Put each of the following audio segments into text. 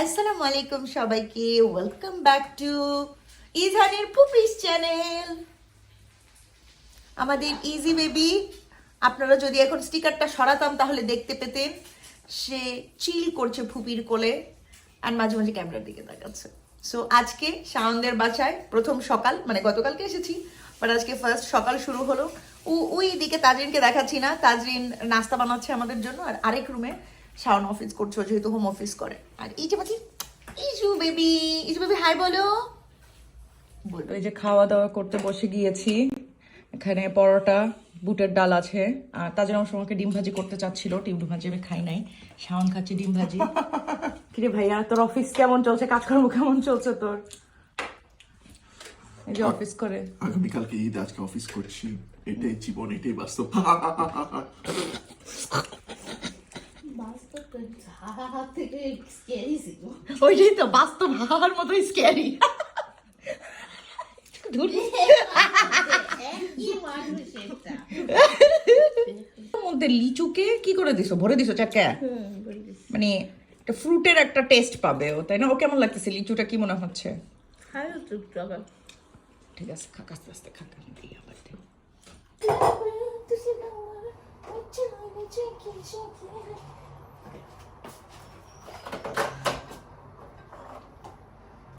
আসসালামু আলাইকুম সবাইকে ওয়েলকাম ব্যাক টু ইজহানের পুপিস চ্যানেল আমাদের ইজি বেবি আপনারা যদি এখন স্টিকারটা সরাতাম তাহলে দেখতে পেতেন, সে চিল করছে ফুপির কোলে আর মাঝে মাঝে ক্যামেরার দিকে তাকাচ্ছে। সো আজকে শাওনদের বাসায় প্রথম সকাল মানে গতকালকে এসেছি বাট আজকে ফার্স্ট সকাল শুরু হলো। ও, ওই দিকে তাজরিনকে দেখাচ্ছি না, তাজরিন নাস্তা বানাচ্ছে আমাদের জন্য, আর আরেক রুমে শাওন অফিস করছ যেহেতু হোম অফিস করে। আর এই যে পাচ্ছি Izu baby Izu baby hi বলো। বলো। ওই যে খাওয়া দাওয়া করতে বসে গিয়েছি এখানে পরোটা বুটের ডাল আছে। আর তাজের অংশ আমাকে ডিম ভাজি করতে চাচ্ছিল ডিম ভাজি আমি খাই নাই। শাওন খাচ্ছে ডিম ভাজি। কিরে ভাইয়া তোর অফিস কেমন চলছে? কাজকর্ম কেমন চলছে তোর? এই যে অফিস করে। আগামীকালকে ঈদ আজকে অফিস করছি। এটাই জীবন এটাই বাস্তব। ওইটাই তো বাস্তব হাহার মতোই স্ক্যারি মধ্যে লিচুকে কি করে দিছো ভরে দিছো চাকা মানে একটা ফ্রুটের একটা টেস্ট পাবে ও তাই না ও কেমন লাগতেছে লিচুটা কি মনে হচ্ছে ঠিক আছে খাক আস্তে আস্তে খাক আবার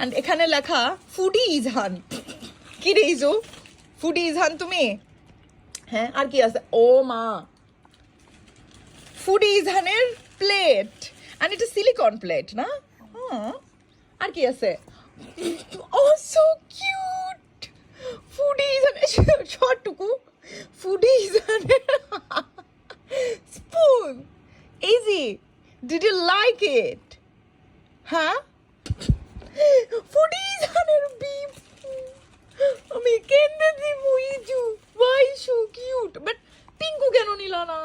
এন্ড এখানে লেখা, ফুডি ইজহান। কি রে ইজু? ফুডি ইজহান তুমি? হ্যাঁ আর কি আছে? ও মা। ফুডি ইজহানের প্লেট। এন্ড এটা সিলিকন প্লেট না? হ্যাঁ আর কি আছে? ও সো কিউট ফুডি ইজহানের শর্টটুকু। ফুডি ইজহানের spoon. Easy. Did you like it? Huh? হানের beef. আমি কেন্দে দিব ইজু। Why so cute. But Pinku কেন নিল না?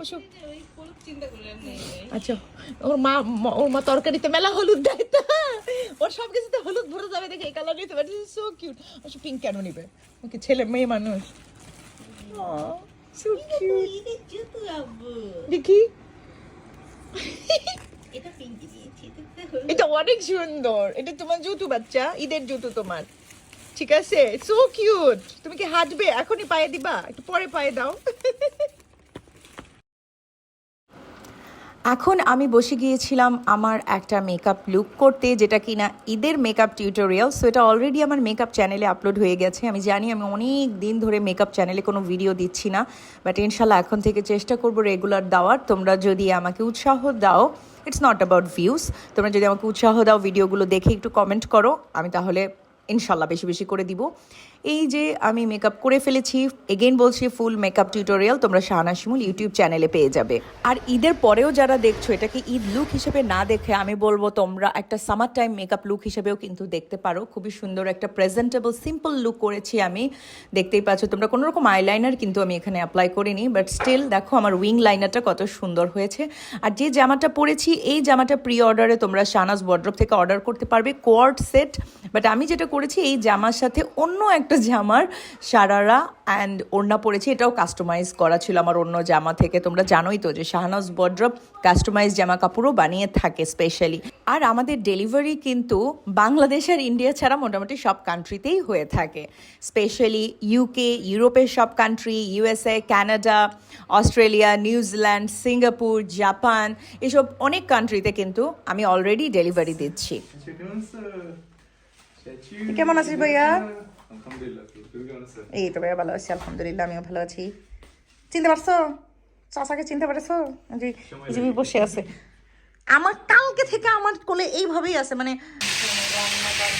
ওসব আচ্ছা ওর মা ওর মা তরকারিতে মেলা হলুদ দেয় তো। ওর সব কিছুতে হলুদ ভরে যাবে দেখে এই কালার নিতে পারে সো কিউট ওসব পিঙ্ক কেন নিবে? ওকে ছেলে মেয়ে মানুষ। সো কিউট দেখি। এটা অনেক সুন্দর। এটা তোমার জুতো, বাচ্চা। ঈদের জুতো তোমার। ঠিক আছে? সো কিউট তুমি কি হাঁটবে? এখনই পায়ে দিবা? একটু পরে পায়ে দাও। এখন আমি বসে গিয়েছিলাম আমার একটা মেকআপ লুক করতে, যেটা কিনা ঈদের মেকআপ টিউটোরিয়াল সো এটা অলরেডি আমার মেকআপ চ্যানেলে আপলোড হয়ে গেছে। আমি জানি আমি অনেক দিন ধরে মেকআপ চ্যানেলে কোনো ভিডিও দিচ্ছি না বাট ইনশাল্লাহ এখন থেকে চেষ্টা করব রেগুলার দেওয়ার। তোমরা যদি আমাকে উৎসাহ দাও ইটস নট অ্যাবাউট ভিউজ তোমরা যদি আমাকে উৎসাহ দাও ভিডিওগুলো দেখে একটু কমেন্ট করো, আমি তাহলে ইনশাল্লাহ বেশি বেশি করে দিব। এই যে আমি মেকআপ করে ফেলেছি এগেইন বলছি ফুল মেকআপ টিউটোরিয়াল তোমরা শাহানা শিমুল ইউটিউব চ্যানেলে পেয়ে যাবে। আর ঈদের পরেও যারা দেখছ এটাকে ঈদ লুক হিসেবে না দেখে, আমি বলব তোমরা একটা সামার টাইম মেকআপ লুক হিসেবেও কিন্তু দেখতে পারো। খুবই সুন্দর একটা প্রেজেন্টেবল সিম্পল লুক করেছি আমি। দেখতেই পাচ্ছ, তোমরা কোনো রকম আইলাইনার কিন্তু আমি এখানে অ্যাপ্লাই করিনি বাট স্টিল দেখো আমার উইং লাইনারটা কত সুন্দর হয়েছে। আর যে জামাটা পরেছি, এই জামাটা প্রি অর্ডারে তোমরা শানাজ বড্রপ থেকে অর্ডার করতে পারবে কোয়ার্ড সেট বাট আমি যেটা করেছি, এই জামার সাথে অন্য একটা জামার সারারা অ্যান্ড ওড়না পরেছি। এটাও কাস্টমাইজ করা ছিল আমার অন্য জামা থেকে। তোমরা জানোই তো যে শাহনাজ বড্রপ কাস্টমাইজ জামা কাপড়ও বানিয়ে থাকে স্পেশালি আর আমাদের ডেলিভারি কিন্তু বাংলাদেশ আর ইন্ডিয়া ছাড়া মোটামুটি সব কান্ট্রিতেই হয়ে থাকে। স্পেশালি ইউকে ইউরোপের সব country USA Canada Australia New Zealand Singapore Japan এসব অনেক কান্ট্রিতে কিন্তু আমি অলরেডি ডেলিভারি দিচ্ছি। কেমন আছিস ভাইয়া? এই তো ভাইয়া ভালো আছি আলহামদুলিল্লাহ আমিও ভালো আছি। চিনতে পারছ? চাচাকে চিনতে পারছ? জি জিবি বসে আছে। আমার কালকে থেকে আমার কোলে এইভাবেই আছে মানে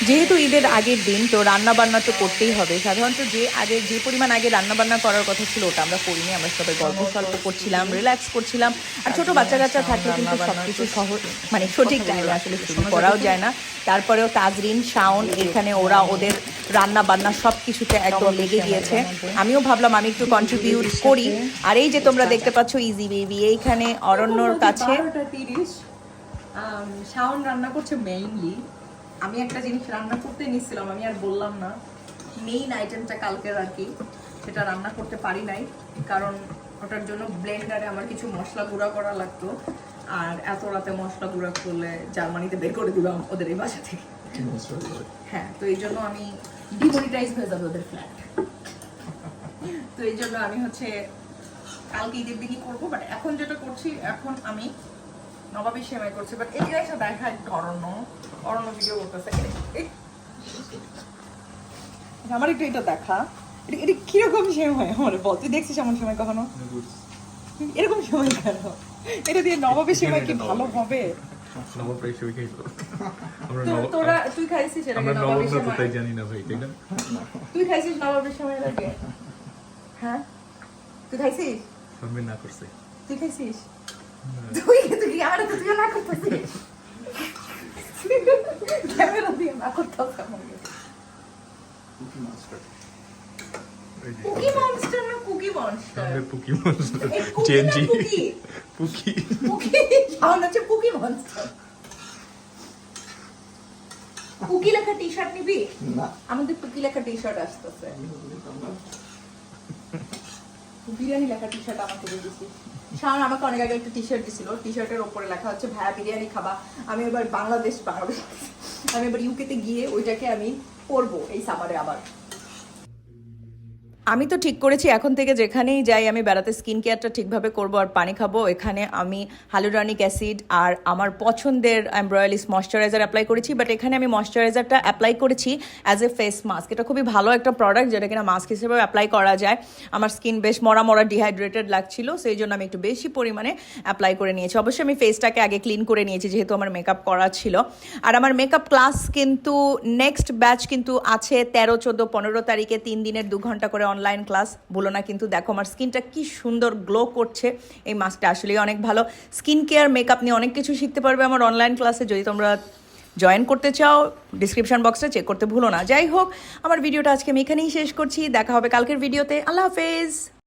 যেহেতু ঈদের আগের দিন, তো রান্না বান্না তো করতেই হবে। সাধারণত যে আগে, যে পরিমাণ আগে রান্না বান্না করার কথা ছিল, ওটা আমরা করিনি। আমরা সবাই গল্প সল্প করছিলাম রিল্যাক্স করছিলাম। আর ছোট বাচ্চা কাচ্চা থাকলে কিন্তু সবকিছু সহজ মানে সঠিক টাইমে আসলে শুরু করাও যায় না। তারপরেও তাজরিন, শাওন, এখানে ওরা ওদের রান্না বান্না সব কিছুতে একদম লেগে গিয়েছে। আমিও ভাবলাম আমি একটু কন্ট্রিবিউট করি। আর এই যে তোমরা দেখতে পাচ্ছ ইজি বেবি এইখানে অরণ্যর কাছে শাওন রান্না করছে মেইনলি আমি একটা জিনিস রান্না করতে নিচ্ছিলাম আমি আর বললাম না। মেইন আইটেমটা কালকের আর কি সেটা রান্না করতে পারি নাই কারণ ওটার জন্য ব্লেন্ডারে আমার কিছু মশলা গুঁড়া করা লাগতো। আর এত রাতে মশলা গুঁড়া করলে জার্মানিতে বের করে দিলাম ওদের এই বাসা থেকে। হ্যাঁ তো এই জন্য আমি ডিমনিটাইজ হয়ে যাবে ওদের ফ্ল্যাট তো এই জন্য আমি হচ্ছে কালকে ঈদের দিনই করব বাট এখন যেটা করছি এখন আমি নবাবী সেমাই করছি বাট এই জিনিসটা দেখা অরণ্য অরণ্য ভিডিও করতেছে। আমার একটু এটা দেখা। এটা এটা কীরকম সেমাই? আমার বল তুই দেখছিস এমন সময় কখনো? এরকম সময় কেন? এটা দিয়ে নবাবী সেমাই কি ভালো হবে? তোরা তুই খাইছিস এর আগে নবাবী সেমাই? জানি না ভাই তাই না? তুই খাইছিস নবাবী সেমাই আগে হ্যাঁ? তুই খাইছিস? আমি না করছে। তুই খাইছিস? তুই তুই আমার তো তুই না করতেছিস ক্যামেরা দিয়ে না করতেছ আমাকে ওই যে কুকি মনস্টার না কুকি মনস্টার মনস্টার কুকি না চেঞ্জি কুকি? কুকি সাউন্ড হচ্ছে কুকি মনস্টার কুকি লেখা টি শার্ট নিবি না আমাদের কুকি লেখা টি শার্ট আসতেছে বিরিয়ানি লেখা টি শার্ট আমাকে দিয়ে দিছি শাওন আমাকে অনেক আগে একটা টি শার্ট দিছিল। টি শার্টের ওপরে লেখা হচ্ছে ভায়া বিরিয়ানি খাবা। আমি এবার বাংলাদেশ বাংলাদেশ আমি এবার ইউকেতে গিয়ে ওইটাকে আমি পরবো এই সামারে আবার। আমি তো ঠিক করেছি, এখন থেকে যেখানেই যাই আমি বেড়াতে স্কিন কেয়ারটা ঠিকভাবে করব আর পানি খাব। এখানে আমি হালুরানিক অ্যাসিড আর আমার পছন্দের এমব্রয়ালিস ময়শ্চারাইজার অ্যাপ্লাই করেছি বাট এখানে আমি ময়শ্চারাইজারটা অ্যাপ্লাই করেছি অ্যাজ এ ফেস মাস্ক এটা খুবই ভালো একটা প্রোডাক্ট যেটা কিনা মাস্ক হিসেবে অ্যাপ্লাই করা যায়। আমার স্কিন বেশ মরা মরা ডিহাইড্রেটেড লাগছিল, সেই জন্য আমি একটু বেশি পরিমাণে অ্যাপ্লাই করে নিয়েছি। অবশ্যই আমি ফেসটাকে আগে ক্লিন করে নিয়েছি, যেহেতু আমার মেকআপ করা ছিল। আর আমার মেকআপ ক্লাস কিন্তু নেক্সট ব্যাচ কিন্তু আছে তেরো, চোদ্দ, পনেরো তারিখে তিন দিনের দু ঘণ্টা করে অনলাইন ক্লাস বলো না কিন্তু দেখো আমার স্কিনটা কি সুন্দর গ্লো করছে। এই মাস্কটা আসলেই অনেক ভালো। স্কিন কেয়ার মেকআপ নিয়ে অনেক কিছু শিখতে পারবে আমার অনলাইন ক্লাসে যদি তোমরা জয়েন করতে চাও ডিসক্রিপশন বক্সটা চেক করতে ভুলো না। যাই হোক, আমার ভিডিওটা আজকে আমি এখানেই শেষ করছি। দেখা হবে কালকের ভিডিওতে আল্লাহ হাফেজ।